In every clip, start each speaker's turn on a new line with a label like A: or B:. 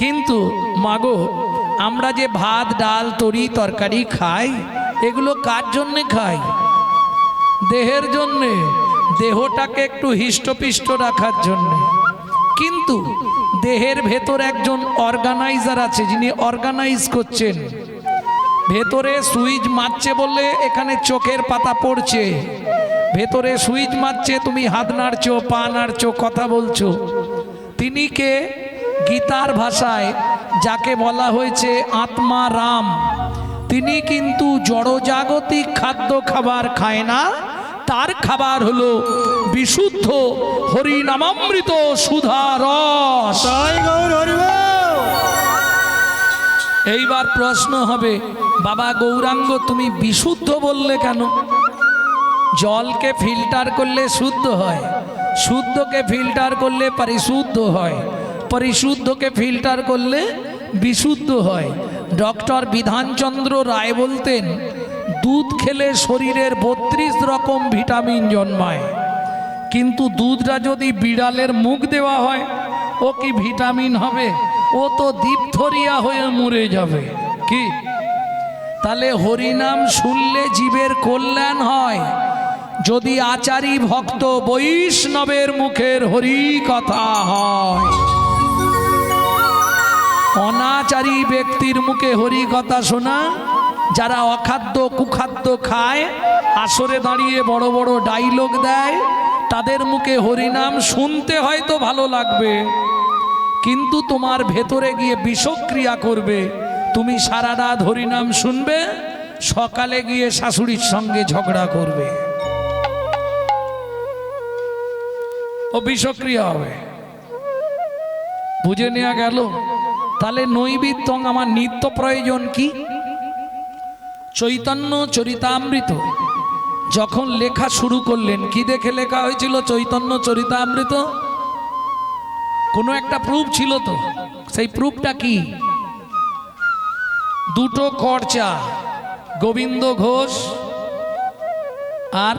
A: কিন্তু মাগো, আমরা যে ভাত, ডাল, তরি, তরকারি খাই, এগুলো কার জন্যে খাই? দেহের জন্যে, দেহটাকে একটু হিষ্টপিষ্ট রাখার জন্যে। কিন্তু দেহের ভেতর একজন অর্গানাইজার আছে, যিনি অর্গানাইজ করছেন। ভেতরে সুইচ মারছে বললে এখানে চোখের পাতা পড়ছে। ভেতরে সুইচ মারছে, তুমি হাত নাড়ছো, পা নাড়ছো, কথা বলছো। তিনি কে? গীতার ভাষায় যাকে বলা হয়েছে আত্মা রাম তিনি কিন্তু জড়জাগতিক খাদ্য খাবার খায় না। তার খাবার হলো বিশুদ্ধ হরিনামামৃত সুধা রস। এইবার প্রশ্ন হবে বাবা গৌরাঙ্গ তুমি বিশুদ্ধ বললে কেন? জলকে ফিল্টার করলে শুদ্ধ হয় শুদ্ধকে ফিল্টার করলে পরিশুদ্ধ হয়। পরিশুদ্ধকে ফিল্টার করলে বিশুদ্ধ হয়। ডক্টর বিধানচন্দ্র রায় বলতেন, দুধ খেলে শরীরের বত্রিশ রকম ভিটামিন জন্মায়। কিন্তু দুধটা যদি বিড়ালের মুখ দেওয়া হয়, ও কি ভিটামিন হবে? ও তো দীপথরিয়া হয়ে মরে যাবে। কি? তাহলে হরিনাম শুনলে জীবের কল্যাণ হয়। যদি আচারী ভক্ত বৈষ্ণবের মুখের হরি কথা হয়। অনাচারী ব্যক্তির মুখে হরি কথা শোনা, যারা অখাদ্য কুখাদ্য খায়, আসরে দাঁড়িয়ে বড় বড় ডাইলগ দেয়, তাদের মুখে হরিনাম শুনতে হয়তো ভালো লাগবে। কিন্তু তোমার ভেতরে গিয়ে বিষক্রিয়া করবে। তুমি সারা রাত হরিনাম শুনবে, সকালে গিয়ে শাশুড়ির সঙ্গে ঝগড়া করবে। ও বিষক্রিয়া হবে। বুঝে নেওয়া গেল? তাহলে নৈবিত্তং আমার নিত্য প্রয়োজন কি? চৈতন্য চরিতামৃত। যখন লেখা শুরু করলেন, কি দেখে লেখা হয়েছিল চৈতন্য চরিতামৃত? কোনো একটা প্রুফ ছিল তো। সেই প্রুফটা কি? দুটো খরচা, গোবিন্দ ঘোষ আর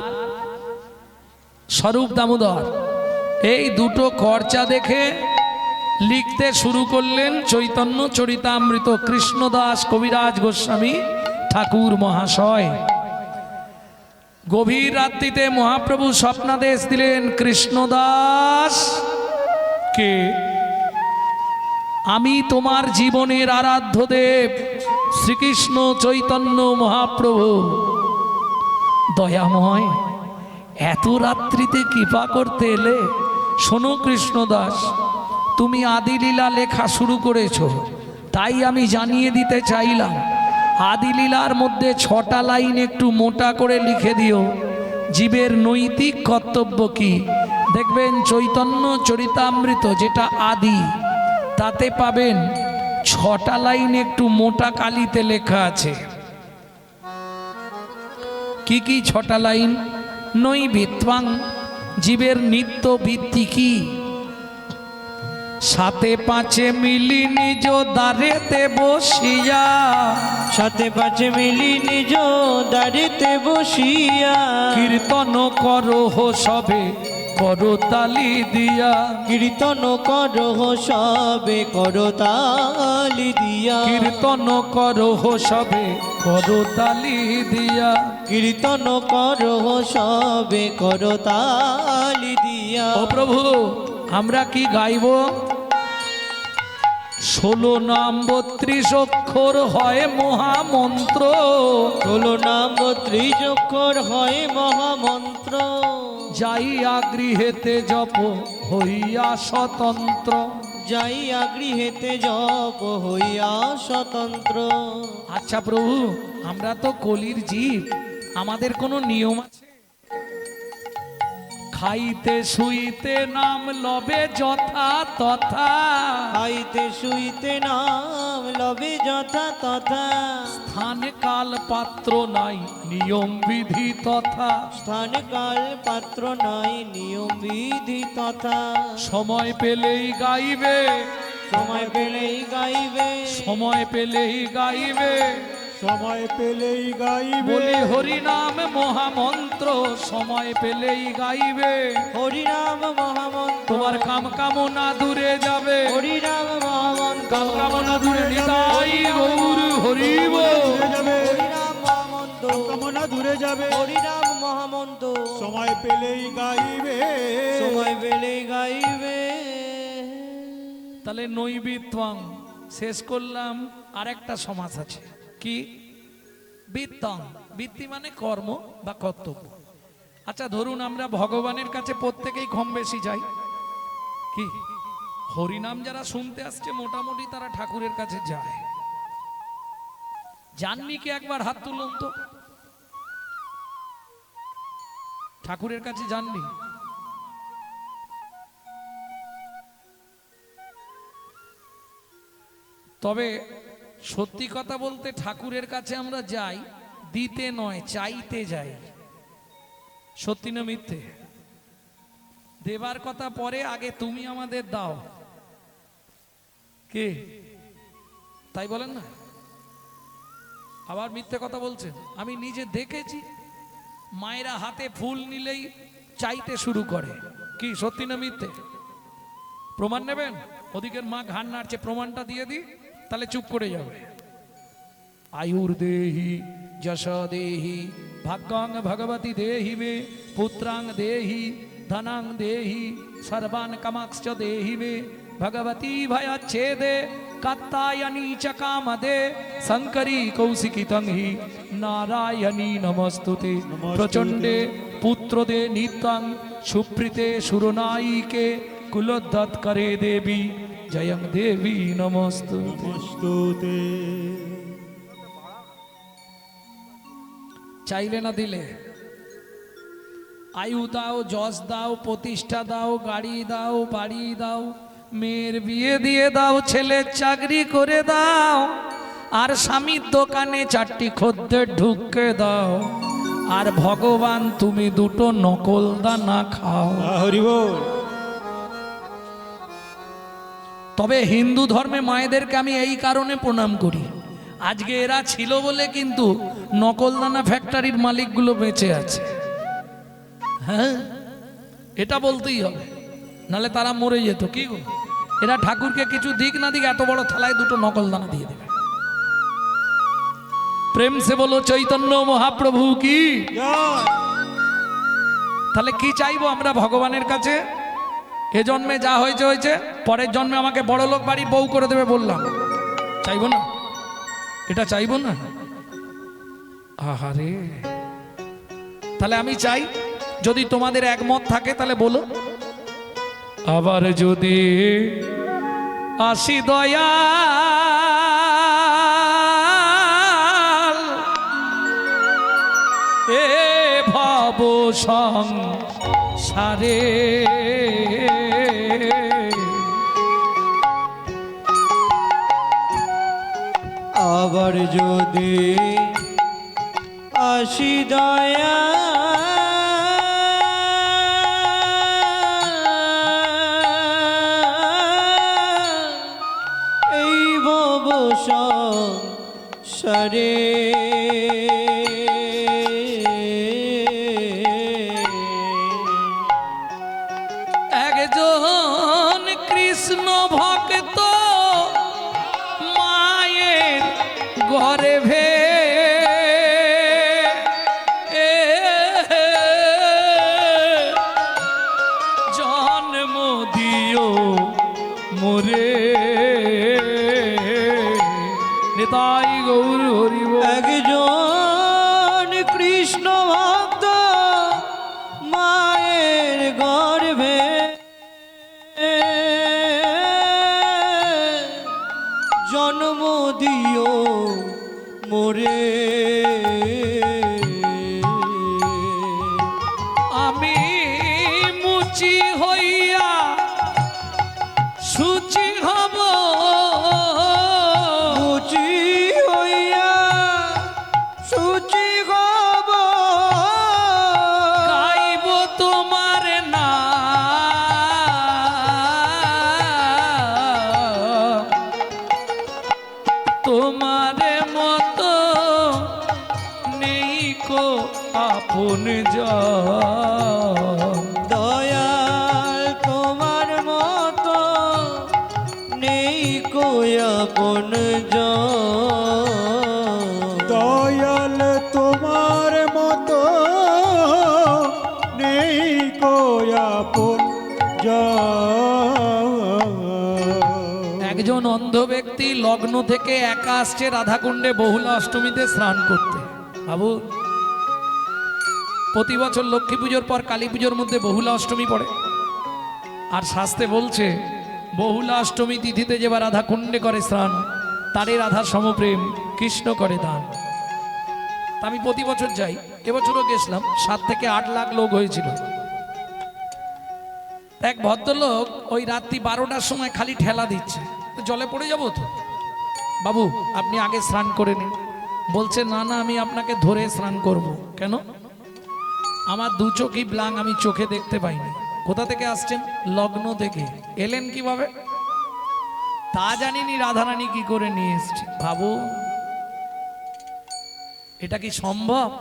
A: স্বরূপ দামোদর। এই দুটো খরচা দেখে লিখতে শুরু করলেন চৈতন্য চরিতামৃত কৃষ্ণদাস কবিরাজ গোস্বামী ঠাকুর মহাশয়। গভীর রাত্রিতে মহাপ্রভু স্বপ্নাদেশ দিলেন, কৃষ্ণদাস, কে? আমি তোমার জীবনের আরাধ্য দেব, শ্রীকৃষ্ণ চৈতন্য মহাপ্রভু। দয়াময়, এত রাত্রিতে কৃপা করতে এলে শোনো কৃষ্ণদাস তুমি আদিলীলা লেখা শুরু করেছ, তাই আমি জানিয়ে দিতে চাইলাম। আদিলীলার মধ্যে ছটা লাইন একটু মোটা করে লিখে দিও। জীবের নৈতিক কর্তব্য কি? দেখবেন চৈতন্য চরিতামৃত যেটা আদি, তাতে পাবেন ছটা লাইন একটু মোটা কালিতে লেখা আছে। কি কি ছটা লাইন? নই বিত্বাং জীবের নিত্য বৃত্তি কি? সাথে পাঁচে মিলি নিজ দ্বারেতে বসিয়া।
B: সাথে পাঁচে মিলি নিজ দাঁড়িতে বসিয়া।
A: কীর্তন করো হো সবে করো তালি দিয়া।
B: কীর্তন করহ সবে করো তালি দিয়া।
A: কীর্তন করো হো সবে করো তালি দিয়া।
B: কীর্তন করহ সবে করো তালি দিয়া।
A: ও প্রভু আমরা কি গাইব? ষোলো নাম বত্রিশ অক্ষর হয় মহামন্ত্র।
B: ষোলো নাম ত্রিযক্ষর হয় মহামন্ত্র।
A: যাইয়া গৃহেতে জপ হইয়া স্বতন্ত্র।
B: যাইয়া গৃহেতে জপ হইয়া স্বতন্ত্র।
A: আচ্ছা প্রভু আমরা তো কলির জীব। আমাদের কোনো নিয়ম আছে? খাইতে শুইতে নাম লবে যথা তথা।
B: খাইতে শুইতে নাম লবে যথা তথা।
A: স্থান কাল পাত্র নাই নিয়ম বিধি তথা।
B: স্থান কাল পাত্র নাই নিয়ম বিধি তথা।
A: সময় পেলেই গাইবে।
B: সময় পেলেই গাইবে।
A: সময় পেলেই গাইবে।
C: সময় পেলেই গাইবে।
A: বলি হরি নাম মহামন্ত্র সময় পেলেই গাইবে।
B: হরিনাম মহামন্ত্র।
A: তোমার কাম কামনা দূরে যাবে।
B: হরিনাম মহামন্ত্র।
A: কাম কামনা দূরে নিতাই গৌর হরিব।
C: দূরে যাবে।
B: হরিনাম মহামন্ত্র।
C: কামনা দূরে যাবে।
B: হরিনাম মহামন্ত্র।
C: সময় পেলেই গাইবে।
B: সময় পেলেই গাইবে।
A: তাহলে নৈবিত্বং শেষ করলাম। আরেকটা সমাজ আছে। কি? বৃত্তং। বৃত্তি মানে কর্ম বা কর্তব্য। আচ্ছা ধরুন আমরা ভগবানের কাছে প্রত্যেকেই কম বেশি যাই। কি? হরিনাম যারা শুনতে আসছে, মোটামুটি তারা ঠাকুরের কাছে যায়। জাননি কি একবার হাত তুলুন তো। ঠাকুরের কাছে যাননি তবে সত্যি কথা বলতে ঠাকুরের কাছে আমরা যাই, দিতে নয়, চাইতে যাই। সত্যি না মিথ্যে? দেবার কথা পরে আগে তুমি আমাদের দাও। কে? তাই বলেন না? আবার মিথ্যে কথা বলছেন। আমি নিজে দেখেছি, মায়েরা হাতে ফুল নিলেই চাইতে শুরু করে। কি, সত্যি না মিথ্যে? প্রমাণ নেবেন? ওদিকের মা ঘাড় নাড়ছে, প্রমাণটা দিয়ে দিই। তাহলে চুপ করে যাবে আয়ুর দেহি যশ দেহি ভাগ্যাং ভগবতী দেহি মে পুত্রাং দেহি ধনাং দেহি সর্বান কামাক্ষ দেহি মে ভগবতী ভয়চ্ছেদে কাত্তায়নী চ কামদে শঙ্করী কৌশিকী হি নারায়ণী নমস্তুতে। প্রচণ্ডে পুত্রদে নিত্যং সুপ্রীতে সুরনায়িকে কুলোদ্দত করে দেবী। জয়ং দেবী নমস্তুতে। চাইলে না দিলে। আয়ু দাও যশ দাও প্রতিষ্ঠা দাও গাড়ি দাও বাড়ি দাও মেয়ের বিয়ে দিয়ে দাও ছেলের চাকরি করে দাও আর স্বামীর দোকানে চারটি খদ্দের ঢুকে দাও আর ভগবান তুমি দুটো নকল দানা খাও
C: হরিব
A: তবে হিন্দু ধর্মে মায়েদেরকে আমি এই কারণে প্রণাম করি। আজকে এরা ছিল বলে কিন্তু নকলদানা ফ্যাক্টরির মালিকগুলো বেঁচে আছে। হ্যাঁ? এটা বলতেই হবে। নালে তারা মরে যেত কি গো? এরা ঠাকুরকে কিছু দিক না দিক এত বড় থালায় দুটো নকলদানা দিয়ে দেবে। প্রেম সে বলো চৈতন্য মহাপ্রভু কি? তাহলে কি চাইব আমরা ভগবানের কাছে? এ জন্মে যা হয়েছে হয়েছে, পরের জন্মে আমাকে বড় লোক বাড়ি বউ করে দেবে বললাম। চাইব না? এটা চাইব না? আহারে। তাহলে আমি চাই, যদি তোমাদের একমত থাকে তাহলে বলো। আবার যদি আসি দয়া এ ভব সারে
B: আবার যদি আসি দয়া এই ভব কোন
C: দয়াল তোমার মতো নেই কোয়াপন
A: একজন অন্ধ ব্যক্তি লগ্ন থেকে একা আসছে রাধাকুণ্ডে বহুলা অষ্টমীতে স্নান করতে। বাবু প্রতি বছর লক্ষ্মী পুজোর পর কালী পুজোর মধ্যে বহুলা অষ্টমী পড়ে। আর শাস্তে বলছে বহুলা অষ্টমী তিথিতে যে বা রাধাকুণ্ডে করে স্নান, তারই রাধা সমপ্রেম কৃষ্ণ করে দান। আমি প্রতি বছর যাই, এবছরও গেছিলাম, সাত থেকে আট লাখ লোক হয়েছিল। এক ভদ্রলোক ওই রাত্রি বারোটার সময় খালি ঠেলা দিচ্ছে। জলে পড়ে যাব তো? বাবু, আপনি আগে স্নান করে নিন। বলছে, না না, আমি আপনাকে ধরে স্নান করব। কেন? আমার দু চোখই ব্লাং আমি চোখে দেখতে পাইনি। কোথা থেকে আসছেন? লগ্ন থেকে। এলেন কীভাবে? তা জানিনি রাধারানী কি করে নিয়ে এসছে? ভাবু এটা কি সম্ভব?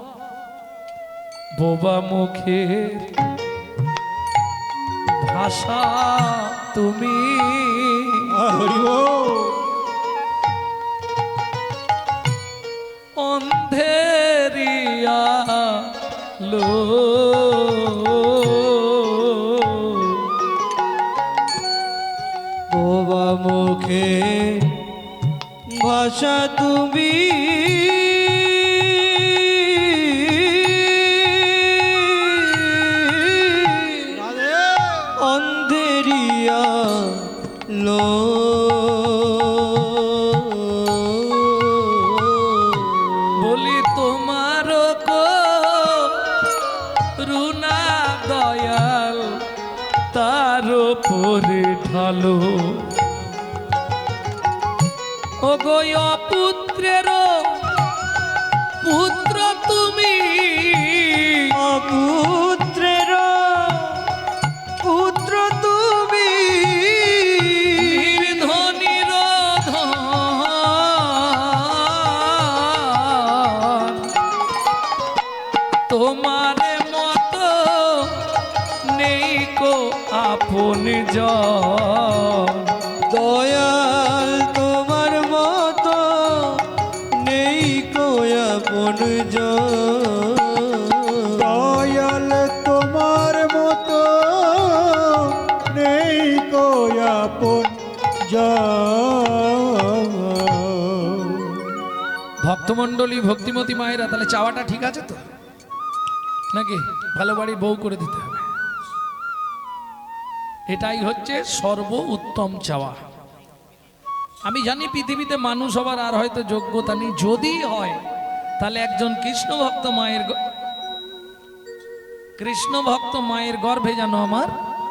A: বোবা মুখের ভাষা তুমি। অন্ধেরিয়া লো
B: ভাষা তুমি
A: দয়াল তোমার মতো নেই
B: দয়াল তোমার মতো নেই
A: ভক্তমণ্ডলী ভক্তিমতী মায়েরা তাহলে চাওয়াটা ঠিক আছে তো? নাকি? ভালো বাড়ি বউ করে দিতে এটাই হচ্ছে সর্ব উত্তম চাওয়া। আমি জানি পৃথিবীতে মানুষ হবার আর হয়তো যোগ্যতা নেই। যদি হয়, তাহলে একজন কৃষ্ণ ভক্ত মায়ের কৃষ্ণ ভক্ত মায়ের গর্ভে যেন আমার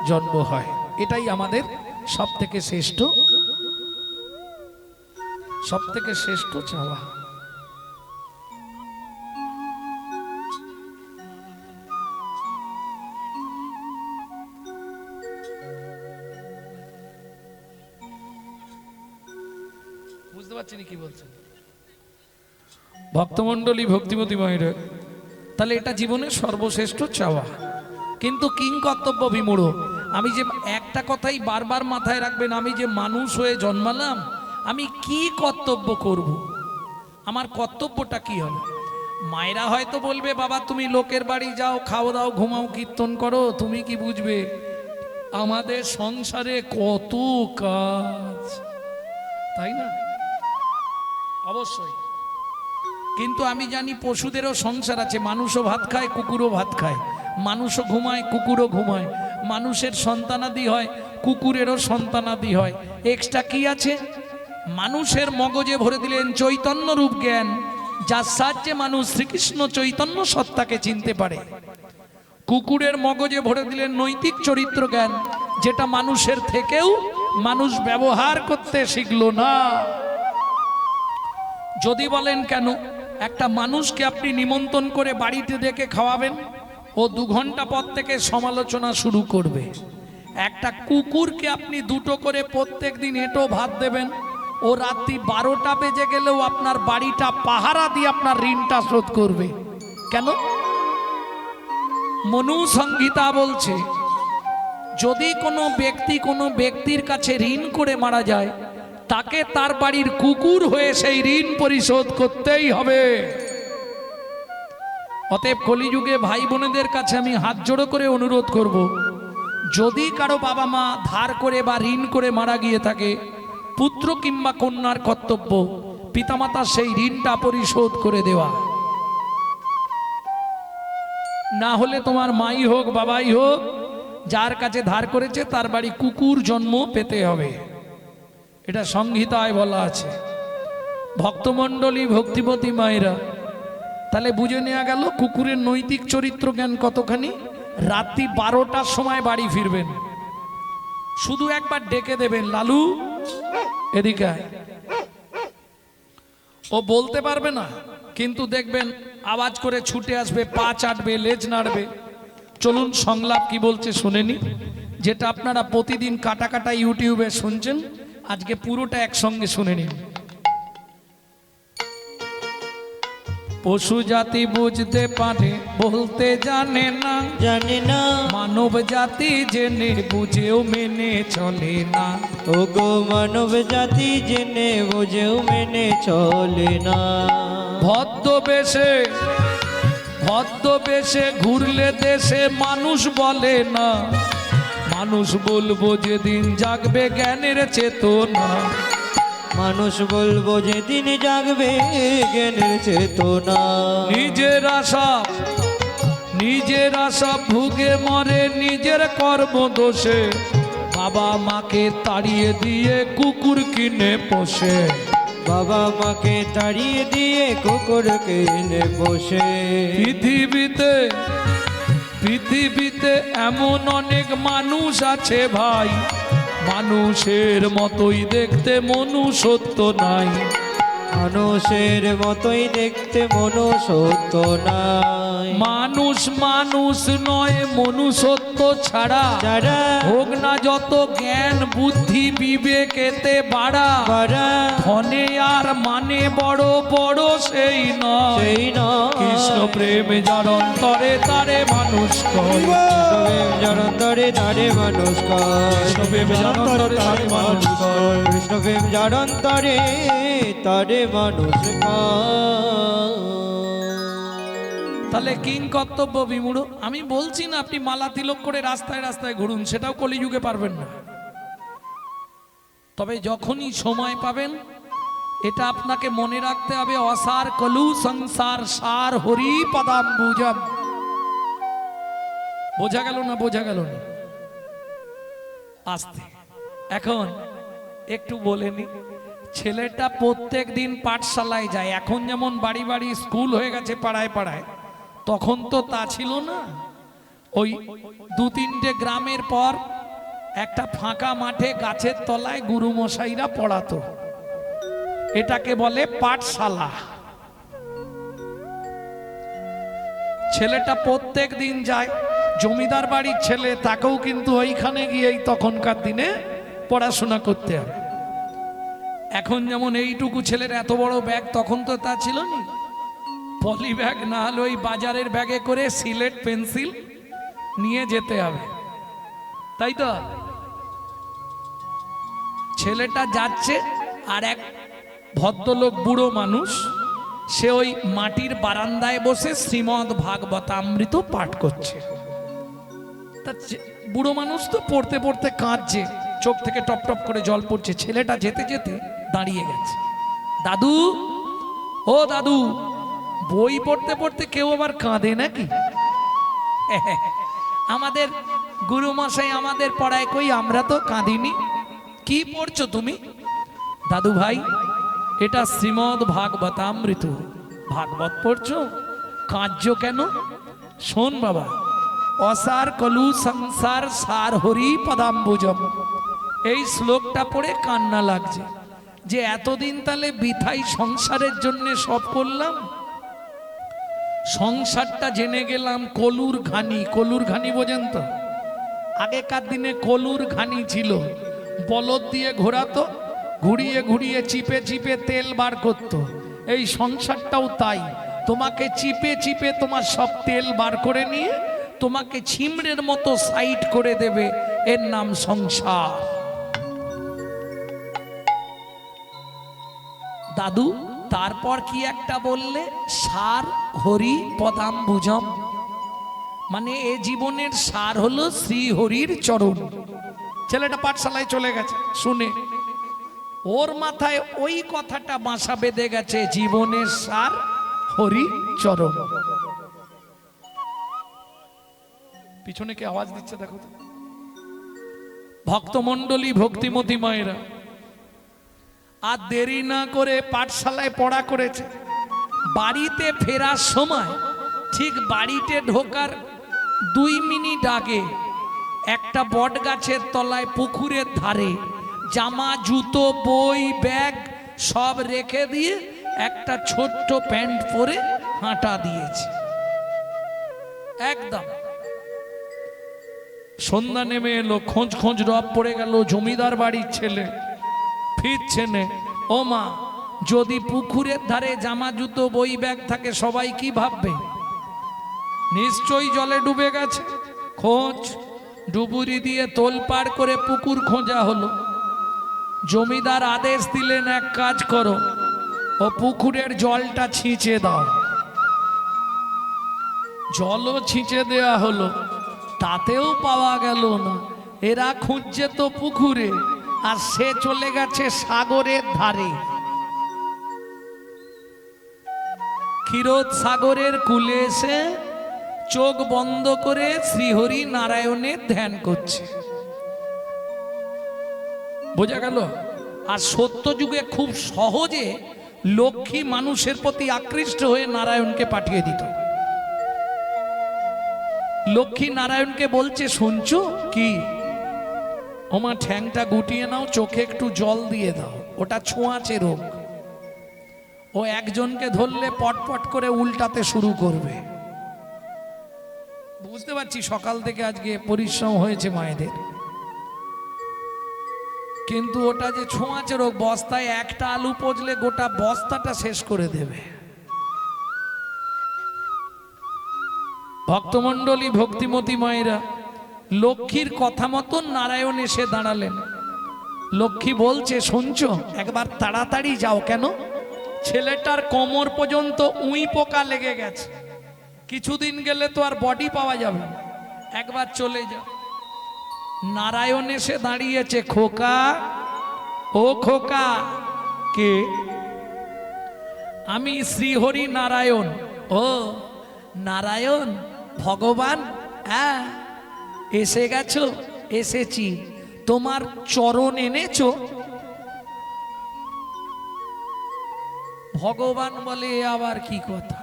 A: জন্ম হয়। এটাই আমাদের সব থেকে শ্রেষ্ঠ সব থেকে শ্রেষ্ঠ চাওয়া। ভক্তমণ্ডলী ভক্তিমতী মায়েরা, তাহলে এটা জীবনের সর্বশ্রেষ্ঠ চাওয়া। কিন্তু কিং কর্তব্য বিমূঢ়। আমি যে একটা কথাই বারবার মাথায় রাখবেন, আমি যে মানুষ হয়ে জন্মালাম, আমি কি কর্তব্য করব। আমার কর্তব্যটা কি হবে? মায়েরা হয়তো বলবে, বাবা, তুমি লোকের বাড়ি যাও খাও দাও, ঘুমাও, কীর্তন করো, তুমি কি বুঝবে? আমাদের সংসারে কত কাজ। তাই না? অবশ্যই। কিন্তু আমি জানি পশুদেরও সংসার আছে। মানুষও ভাত খায়, কুকুরও ভাত খায়। মানুষও ঘুমায়, কুকুরও ঘুমায়। মানুষের সন্তানাদি হয়, কুকুরেরও সন্তানাদি হয়। এক্সট্রা কি আছে? মানুষের মগজে ভরে দিলেন চৈতন্য রূপ জ্ঞান যার সাহায্যে মানুষ শ্রীকৃষ্ণ চৈতন্য সত্তাকে চিনতে পারে। কুকুরের মগজে ভরে দিলেন নৈতিক চরিত্র জ্ঞান, যেটা মানুষের থেকেও মানুষ ব্যবহার করতে শিখল না। যদি বলেন কেন? একটা মানুষকে আপনি নিমন্ত্রণ করে বাড়িতে ডেকে খাওয়াবেন, ও দু ঘণ্টা পর থেকে সমালোচনা শুরু করবে। একটা কুকুরকে আপনি দুটো করে প্রত্যেক দিন এঁটো ভাত দেবেন, ও রাত্রি বারোটা বেজে গেলেও আপনার বাড়িটা পাহারা দিয়ে আপনার ঋণটা শোধ করবে। কেন? মনু সংহিতা বলছে, যদি কোনো ব্যক্তি কোনো ব্যক্তির কাছে ঋণ করে মারা যায় তাকে তার বাড়ির কুকুর হয়ে সেই ঋণ পরিশোধ করতেই হবে। অতএব কলিযুগে ভাই বোনেদের কাছে আমি হাত জোড়ো করে অনুরোধ করব, যদি কারও বাবা মা ধার করে বা ঋণ করে মারা গিয়ে থাকে, পুত্র কিংবা কন্যার কর্তব্য, পিতামাতার সেই ঋণটা পরিশোধ করে দেওয়া। না হলে তোমার মাই হোক, বাবাই হোক, যার কাছে ধার করেছে তার বাড়ি কুকুর জন্ম পেতে হবে। এটা সংহিতায় বলা আছে। ভক্তমণ্ডলী, ভক্তিপতি মায়েরা, তাহলে বুঝে নেওয়া গেল কুকুরের নৈতিক চরিত্র জ্ঞান কতখানি? রাত্রি বারোটার সময় বাড়ি ফিরবেন। শুধু একবার ডেকে দেবেন, লালু, এদিকে ও বলতে পারবে না, কিন্তু দেখবেন আওয়াজ করে ছুটে আসবে, পা চাটবে, লেজ নাড়বে। চলুন সংলাপ কি বলছে শুনেনি যেটা আপনারা প্রতিদিন কাটা কাটা ইউটিউবে শুনছেন আজকে পুরোটা একসঙ্গে শুনে নিন। পশু জাতি বুঝতে পারে বলতে জানে না।
B: জানে না।
A: মানব জাতি জেনে বুঝেও মেনে চলে না।
B: ও গো মানব জাতি জেনে বোঝেও মেনে চলে না।
A: ভদ্রবেশে ভদ্রবেশে ঘুরলে দেশে মানুষ বলে না। মানুষ বলব যেদিন জাগবে জ্ঞানের চেতনা।
B: মানুষ বলব যেদিন জাগবে জ্ঞানের চেতনা।
A: নিজের আশা নিজের আশা ভুগে মরে নিজের কর্ম দোষে। বাবা মাকে তাড়িয়ে দিয়ে কুকুর কিনে পোষে।
B: বাবা মাকে তাড়িয়ে দিয়ে কুকুর কিনে বসে
A: পৃথিবীতে পৃথিবীতে এমন অনেক মানুষ আছে ভাই। মানুষের মতোই দেখতে মনুষ্যত্ব নাই।
B: মানুষের মতোই দেখতে মনু সত্য নাই।
A: মানুষ মানুষ নয় মনুষ্যত্ব ছাড়া।
B: যারা।
A: হোক না যত জ্ঞান বুদ্ধি বিবেকেতে বাড়া।
B: পারা
A: ধনে আর মানে বড় বড় সেই নয়। কৃষ্ণ প্রেম যার অন্তরে তারে মানুষ
B: জড়ন্তরে তারে মানুষ
A: কৃষ্ণ প্রেম যার অন্তরে তারে মানুষ
B: কৃষ্ণ প্রেম তারে মানুষ
A: তাহলে কিং কর্তব্য বিমূঢ়? আমি বলছি না আপনি মালা তিলক করে রাস্তায় রাস্তায় ঘুরুন, সেটাও কলিযুগে পারবেন না। তবে যখনই সময় পাবেন, এটা আপনাকে মনে রাখতে হবে, অসার কলু সংসার সার হরি পদাম বুঝাম বোঝা গেল না বোঝা গেল না? আসতে। এখন একটু বলে নি, ছেলেটা প্রত্যেক দিন পাঠশালায় যায়, এখন যেমন বাড়ি বাড়ি স্কুল হয়ে গেছে পাড়ায় পাড়ায়। তখন তো তা ছিল না। ওই দু তিনটে গ্রামের পর একটা ফাঁকা মাঠে গাছের তলায় গুরুমশাইরা পড়াতো। এটাকে বলে পাঠশালা। ছেলেটা প্রত্যেক দিন যায়, জমিদার বাড়ির ছেলে, তাকেও কিন্তু ওইখানে গিয়েই তখনকার দিনে পড়াশোনা করতে হবে। এখন যেমন এইটুকু ছেলের এত বড় ব্যাগ, তখন তো তা ছিল না। পলি ব্যাগ না হলে ওই বাজারের ব্যাগে করে সিলেট পেন্সিল নিয়ে যেতে হবে। তাই তো? ছেলেটা যাচ্ছে আর এক ভদ্রলোক বুড়ো মানুষ, সে ওই মাটির বারান্দায় বসে শ্রীমদ ভাগবতামৃত পাঠ করছে। তা বুড়ো মানুষ তো পড়তে পড়তে কাঁদছে, চোখ থেকে টপ টপ করে জল পড়ছে। ছেলেটা যেতে যেতে দাঁড়িয়ে গেছে। দাদু? ও দাদু বই পড়তে পড়তে কেউ আবার কাঁদে নাকি? আমাদের গুরুমশাই আমাদের পড়ায় কই, আমরা তো কাঁদিনি। কি পড়ছো তুমি? দাদু ভাই, এটা শ্রীমদ ভাগবতামৃত। ভাগবত পড়ছো? কাঁদছো কেন? শোন বাবা, অসার কলু সংসার সার হরি পদাম্বুজম। এই শ্লোকটা পড়ে কান্না লাগছে। যে এতদিন তাহলে বিথাই সংসারের জন্য সব করলাম সংসারটা জেনে গেলাম কলুর ঘানি। কলুর ঘানি বোঝেন তো? আগেকার দিনে কলুর ঘানি ছিল। বলদ দিয়ে ঘোরাতো, ঘুরিয়ে ঘুরিয়ে চিপে চিপে তেল বার করত। এই সংসারটাও তাই। তোমাকে চিপে চিপে তোমার সব তেল বার করে নিয়ে তোমাকে ছিমড়ের মতো সাইড করে দেবে। এর নাম সংসার। দাদু তারপর কি একটা বললে? সার হরি পদাম্বুজম। মানে এ জীবনের সার হলো শ্রী হরির চরণ। ছেলেটা পাঠশালায় চলে গেছে, শুনে। ওর মাথায় ওই কথাটা বাসা বেঁধে গেছে, জীবনের সার হরি চরণ। পিছনে কে আওয়াজ দিচ্ছে দেখো ভক্তমণ্ডলী ভক্তিমতী মায়েরা। আর দেরি না করে পাঠশালায় পড়া করেছে। বাড়িতে ফেরার সময় ঠিক বাড়িতে ঢোকার দুই মিনিট আগে একটা বট গাছের তলায় পুকুরের ধারে জামা, জুতো, বই, ব্যাগ সব রেখে দিয়ে একটা ছোট্ট প্যান্ট পরে হাঁটা দিয়েছে। একদম। সন্ধ্যা নেমে এলো, খোঁজ খোঁজ রব পড়ে গেল জমিদার বাড়ির ছেলে। ফিরছে নে ও মা, যদি পুকুরের ধারে জামা, জুতো, বই ব্যাগ থাকে, সবাই কি ভাববে? নিশ্চয়ই জলে ডুবে গেছে। খোঁজ, ডুবুরি দিয়ে তোলপাড় করে পুকুর খোঁজা হলো। জমিদার আদেশ দিলেন, এক কাজ করো, ও পুকুরের জলটা ছিঁচে দাও। জলও ছিঁচে দেয়া হলো, তাতেও পাওয়া গেল না। এরা খুঁজছে তো পুকুরে। আর সে চলে গেছে সাগরের ধারে। ক্ষীরোদ সাগরের কুলে এসে চোখ বন্ধ করে শ্রীহরি নারায়ণের ধ্যান করছে। বোঝা গেল? আর সত্য যুগে খুব সহজে লক্ষ্মী মানুষের প্রতি আকৃষ্ট হয়ে নারায়ণকে পাঠিয়ে দিত। লক্ষ্মী নারায়ণকে বলছে, শুনছো? কি ওমা, ঠ্যাংটা গুটিয়ে নাও, চোখে একটু জল দিয়ে দাও। ওটা ছোঁয়াচে রোগ। ও একজনকে ধরলে পটপট করে উল্টাতে শুরু করবে। বুঝতে পারছি সকাল থেকে আজকে পরিশ্রম হয়েছে মায়েদের। কিন্তু ওটা যে ছোঁয়াচে রোগ, বস্তায় একটা আলু পচলে গোটা বস্তাটা শেষ করে দেবে। ভক্তমণ্ডলী, ভক্তিমতী মায়েরা লক্ষ্মীর কথা মতন নারায়ণ এসে দাঁড়ালেন। লক্ষ্মী বলছে, শুনছ? একবার তাড়াতাড়ি যাও কেন? ছেলেটার কোমর পর্যন্ত উই পোকা লেগে গেছে। কিছুদিন গেলে তো আর বডি পাওয়া যাবে। একবার চলে যাও। নারায়ণ এসে দাঁড়িয়েছে, খোকা, ও খোকা, কে? আমি শ্রীহরি নারায়ণ। ও, নারায়ণ, ভগবান? হ্যাঁ। এসে গেছো? এসেছি। তোমার চরণ এনেছো? ভগবান বলে, আবার কি কথা?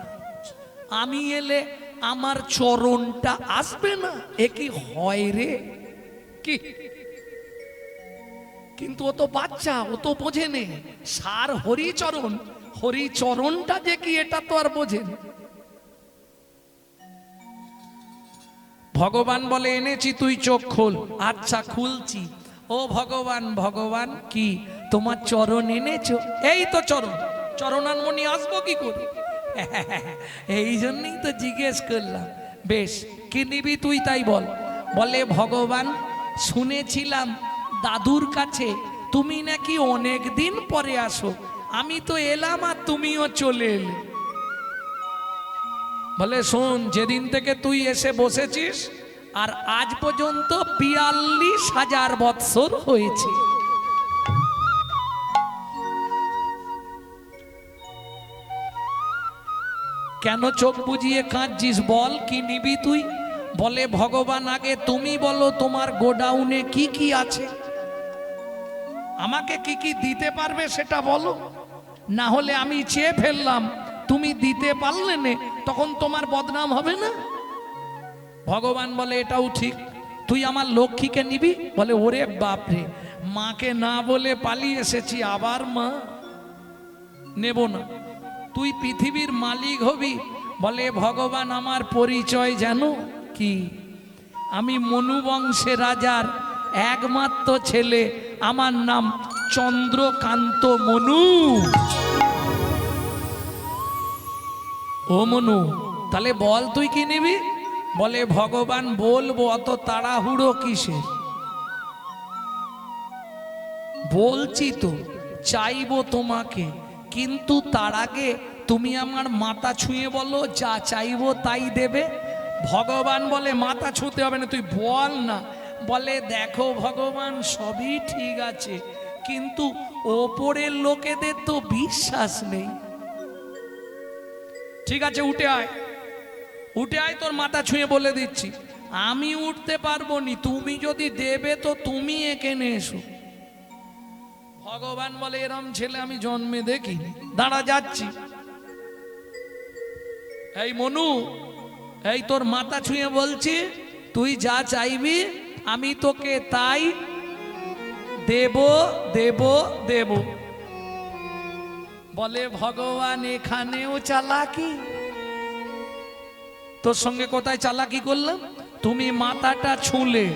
A: আমি এলে আমার চরণটা আসবে না? এ কি হয় রে? কি? কিন্তু ও তো বাচ্চা, ও তো বোঝে নে সার হরিচরণ, হরিচরণটা যে কি, এটা তো আর বোঝে ভগবান বলে এনেছি, তুই চোখ খোল। আচ্ছা খুলছি। ও ভগবান ভগবান কি? তোমার চরণ এনেছো? এই তো চরণ। চরণানমণি আসব কি করে? এই জন্যই তো জিজ্ঞেস করলাম। বেশ, কি নিবি তুই তাই বল। বলে, ভগবান, শুনেছিলাম দাদুর কাছে, তুমি নাকি অনেক দিন পরে আসো। আমি তো এলাম আর তুমিও চলে এলে। বলে, শোন, যেদিন থেকে তুই এসে বসেছিস, আর আজ পর্যন্ত বিয়াল্লিশ হাজার বৎসর হয়েছে। কেন চোখ বুজিয়ে কাঁদছিস বল? কি নিবি তুই? বলে, ভগবান, আগে তুমি বলো, তোমার গোডাউনে কি কি আছে? আমাকে কি কি দিতে পারবে সেটা বলো। না হলে আমি চেয়ে ফেললাম। তুমি দিতে পারলে নে, তখন তোমার বদনাম হবে না? ভগবান বলে, এটাও ঠিক। তুই আমার লক্ষ্মীকে নিবি? বলে, ওরে বাপরে, মাকে না বলে পালিয়ে এসেছি, আবার মা? নেব না। তুই পৃথিবীর মালিক হবি। বলে, ভগবান আমার পরিচয় জানো কি? আমি মনু বংশে রাজার একমাত্র ছেলে। আমার নাম চন্দ্রকান্ত মনু। ও মনু, তাহলে বল তুই কি নিবি? বলে, ভগবান বলব, অত তাড়াহুড়ো কিসের? বলছি তো, চাইব তোমাকে, কিন্তু তার আগে তুমি আমার মাথা ছুঁয়ে বলো, যা চাইব তাই দেবে। ভগবান বলে, মাথা ছুঁতে হবে না, তুই বল না। বলে, দেখো ভগবান, সবই ঠিক আছে, কিন্তু ওপরের লোকেদের তো বিশ্বাস নেই। ঠিক আছে, উঠে আয়। উঠে আয়, তোর মাথা ছুঁয়ে বলে দিচ্ছি। আমি উঠতে পারব নি তুমি যদি দেবে তো তুমি এখানে এসো। ভগবান বলে, এরম ছেলে আমি জন্মে দেখি দাঁড়া, যাচ্ছি। এই মনু, এই তোর মাথা ছুঁয়ে বলছি, তুই যা চাইবি, আমি তোকে তাই দেব দেব দেব। বলে, ভগবান, এখানেও চালাকি? তোর সঙ্গে কোথায় চালাকি করলাম? তুমি মাথাটা ছুঁলে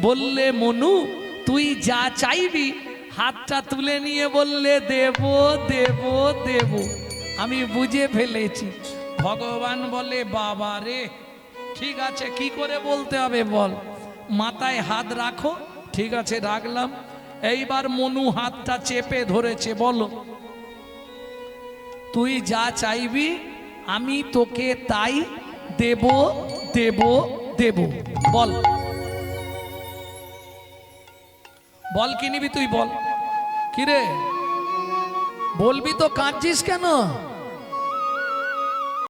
A: বললে, মনু, তুই যা চাইবি, হাতটা তুলে নিয়ে বললে, দেব দেব দেব। আমি বুঝে ফেলেছি। ভগবান বলে, বাবা রে, ঠিক আছে, কি করে বলতে হবে বল? মাথায় হাত রাখো। ঠিক আছে, রাখলাম। এইবার মনু হাতটা চেপে ধরেছে, বলো। তুই যা চাইবি, আমি তোকে তাই দেব দেব দেব। বল। বল কি নিবি তুই বল। কিরে? বলবি তো কাঁদছিস কেন?